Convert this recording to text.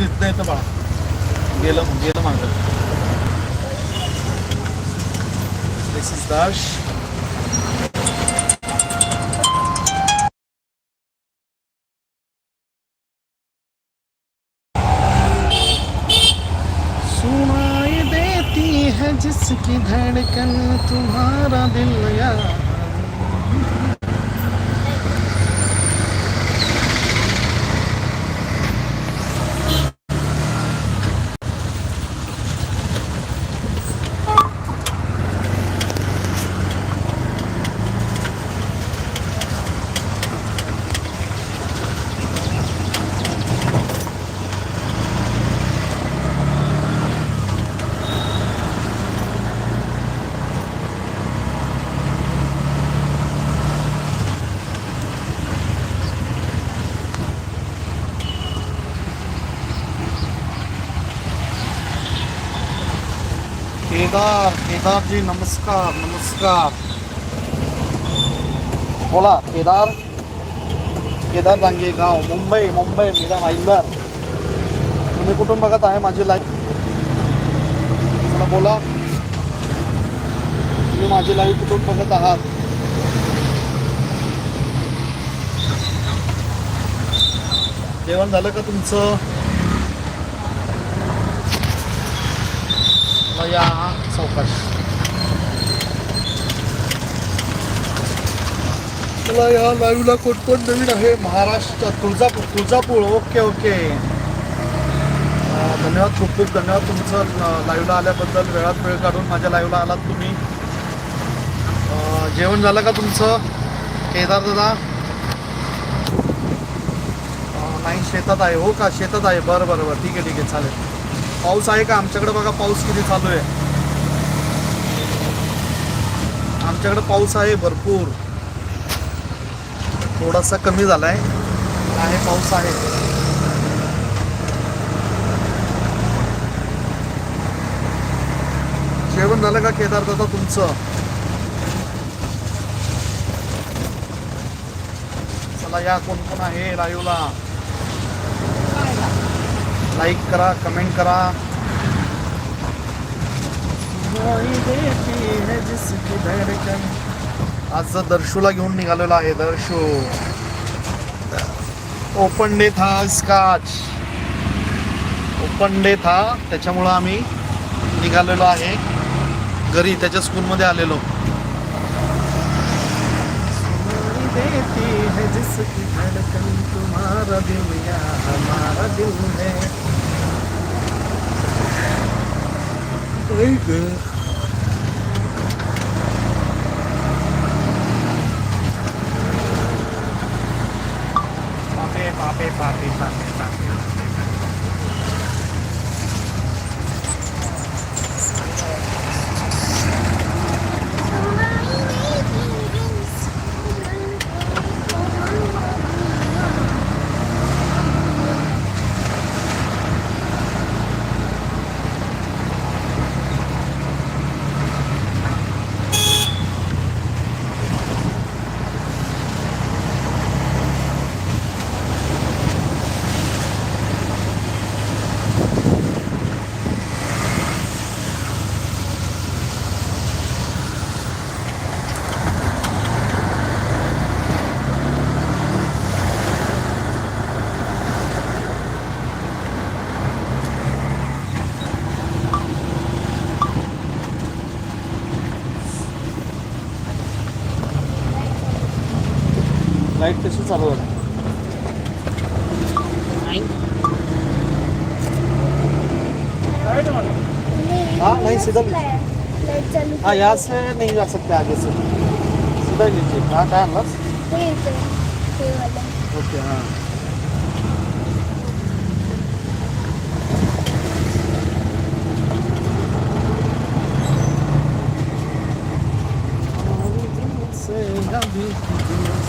दिसत इथं येतं बाळा. गेलं गेलं मागं. दिस इज दाश सुनाई देती है जिसकी धड़कन तुम्हारा दिल या। केदार केदार जी नमस्कार नमस्कार। बोला केदार केदार रांगे गाव मुंबई मुंबई मीरा माईंदर तुम्ही कुठून बघत आहे माझी लाईफ मला बोला। तुम्ही माझी लाईफ कुठून बघत आहात? जेवण झालं का तुमचं? चला या सावकाश चला या लाईव्हला कोण कोण नवीन आहे? महाराष्ट्र तुळजापूर तुळजापूर. Okay okay. धन्यवाद खूप खूप धन्यवाद तुमचं लाईव्हला आल्याबद्दल. वेळात वेळ काढून माझ्या लाईव्हला आलात तुम्ही. जेवण झालं का तुमचं? केदार दादा? नाही शेतात आहे. हो का? शेतात आहे. बरं बरं बरं. ठीक आहे ठीक आहे. चालेल. पाऊस आहे का? आमच्याकडे बघा पाऊस किती चालू आहे. आमच्याकडे पाऊस आहे भरपूर. थोडासा कमी झालाय. आहे पाऊस आहे. जेवण झालं का केदार दादा तुमचं? चला या कोण कोण आहे? रायूला. लाईक करा कमेंट करा. आज दर्शूला घेऊन निघालेलो आहे दर्शू. ओपन डे था स्काच ओपन डे था त्याच्यामुळं आम्ही निघालेलो आहे. घरी त्याच्या स्कूलमध्ये आलेलो. देती है जिसकी धड़कन तुम्हारा दिल या हमारा दिल है। Aí que você falou. Aí. Ah, lá em cima. Ah, já você nem já sabe que é isso. Você vai ver, tá? Tá, lá. Sim, Ok, ah. Thank you.